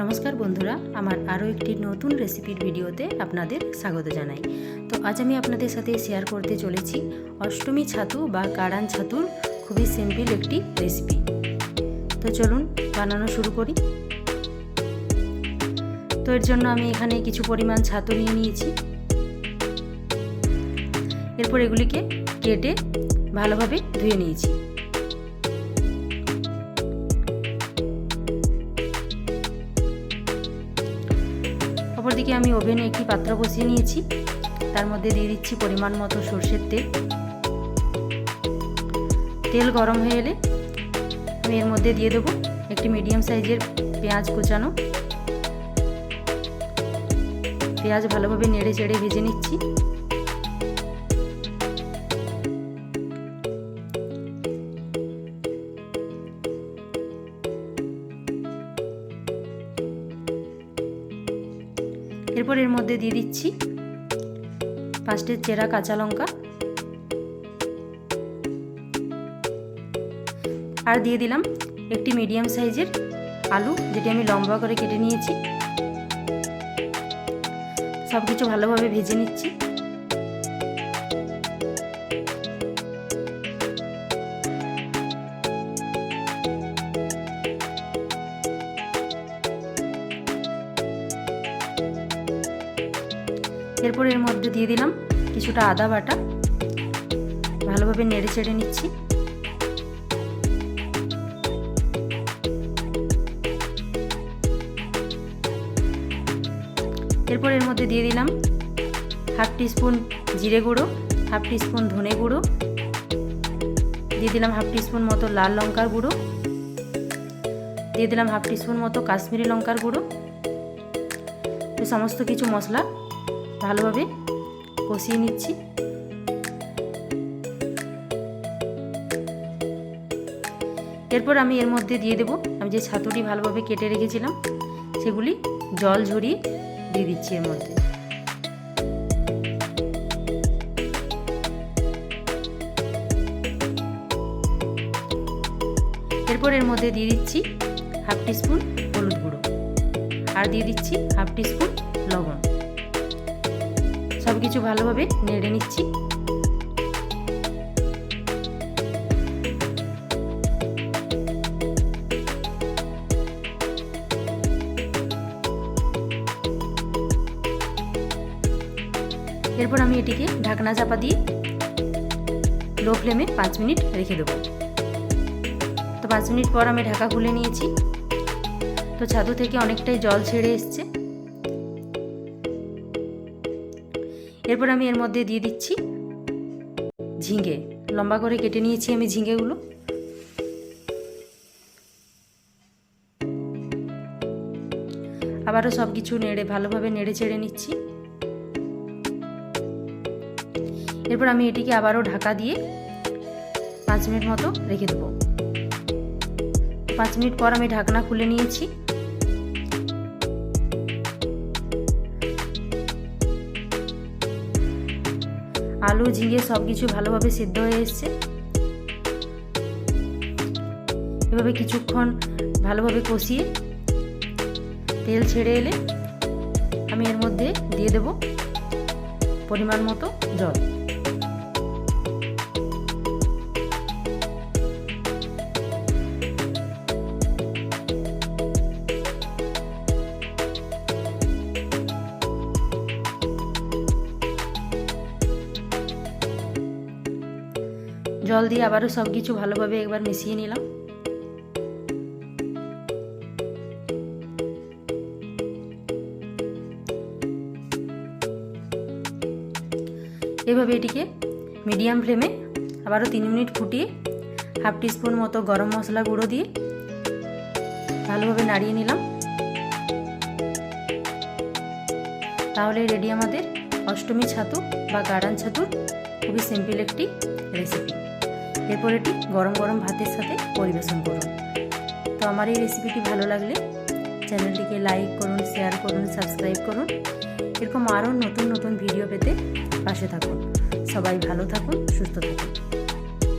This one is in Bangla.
নমস্কার বন্ধুরা, আমার আরও একটি নতুন রেসিপির ভিডিওতে আপনাদের স্বাগত জানাই। তো আজ আমি আপনাদের সাথে শেয়ার করতে চলেছি অষ্টমী ছাতু বা কাড়ান ছাতুর খুবই সিম্পল একটি রেসিপি তো চলুন বানানো শুরু করি। তো এর জন্য আমি এখানে কিছু পরিমাণ ছাতু নিয়ে নিয়েছি। এরপর এগুলিকে কেটে ভালোভাবে ধুয়ে নিয়েছি। অপরদিকে আমি ওভেনে একটি পাত্র বসিয়ে নিয়েছি। তার মধ্যে দিয়ে দিচ্ছি পরিমাণ মতো সর্ষের তেল। তেল গরম হয়ে এলে আমি এর মধ্যে দিয়ে দেবো একটি মিডিয়াম সাইজের পেঁয়াজ কুচানো। পেঁয়াজ ভালোভাবে নেড়ে চেড়ে ভেজে নিচ্ছি। এরপর এর মধ্যে দিয়ে দিচ্ছি পাঁচটি চেরা কাঁচা লঙ্কা। আর দিয়ে দিলাম একটি মিডিয়াম সাইজের আলু, যেটি আমি লম্বা করে কেটে নিয়েছি। সব কিছু ভালোভাবে ভেজে নিচ্ছি। এরপর এর মধ্যে দিয়ে দিলাম কিছুটা আদা বাটা। ভালোভাবে নেড়ে চেড়ে নিচ্ছি। এরপর এর মধ্যে দিয়ে দিলাম হাফ টিস্পুন জিরে গুঁড়ো, হাফ টিস্পুন ধনে গুঁড়ো। দিয়ে দিলাম হাফ টিস্পুন মতো লাল লঙ্কার গুঁড়ো। দিয়ে দিলাম হাফ টিস্পুন মতো কাশ্মীরি লঙ্কার গুঁড়ো। সমস্ত কিছু মশলা ভালোভাবে কষিয়ে নিচ্ছি। এরপর আমি এর মধ্যে দিয়ে দেব, আমি যে ছাতুটি ভালোভাবে কেটে রেখেছিলাম, সেগুলি জল ঝরিয়ে দিয়ে দিচ্ছি এর মধ্যে। এরপর এর মধ্যে দিয়ে দিচ্ছি হাফ টিস্পুন হলুদ গুঁড়ো। আর দিয়ে দিচ্ছি হাফ টিস্পুন লবণ। কিছু ভালোভাবে নেড়ে নিচ্ছি। এরপর আমি এটিকে ঢাকনা চাপা দিয়ে লো ফ্লেমে পাঁচ মিনিট রেখে দেবো। তো পাঁচ মিনিট পর আমি ঢাকা খুলে নিয়েছি। তো ছাদু থেকে অনেকটাই জল ছেড়ে এসছে। এরপর আমি এর মধ্যে দিয়ে দিচ্ছি ঝিঙে। লম্বা করে কেটে নিয়েছি আমি ঝিঙেগুলো। আবারও সব কিছু নেড়ে, ভালোভাবে নেড়ে চেড়ে নিচ্ছি। এরপর আমি এটিকে আবারও ঢাকা দিয়ে পাঁচ মিনিট মতো রেখে দেবো। পাঁচ মিনিট পর আমি ঢাকনা খুলে নিয়েছি। আলু, ঝিঙে সব কিছু ভালোভাবে সিদ্ধ হয়ে এসছে। এভাবে কিছুক্ষণ ভালোভাবে কষিয়ে তেল ছেড়ে এলে আমি এর মধ্যে দিয়ে দেব পরিমাণ মতো জল। জল দিয়ে আবারও সব কিছু ভালোভাবে একবার মিশিয়ে নিলাম। এভাবে এটিকে মিডিয়াম ফ্লেমে আবারও তিন মিনিট ফুটিয়ে হাফ টিস্পুন মতো গরম মশলা গুঁড়ো দিয়ে ভালোভাবে নাড়িয়ে নিলাম। তাহলে রেডি আমাদের অষ্টমী ছাতু বা গার্ডান ছাতুর খুবই সিম্পল একটি রেসিপি এরপর এটি গরম গরম ভাতের সাথে পরিবেশন করুন। তো আমার এই রেসিপিটি ভালো লাগলে চ্যানেলটিকে লাইক করুন শেয়ার করুন সাবস্ক্রাইব করুন। এরকম আরও নতুন নতুন ভিডিও পেতে পাশে থাকুন। সবাই ভালো থাকুন, সুস্থ থাকুন।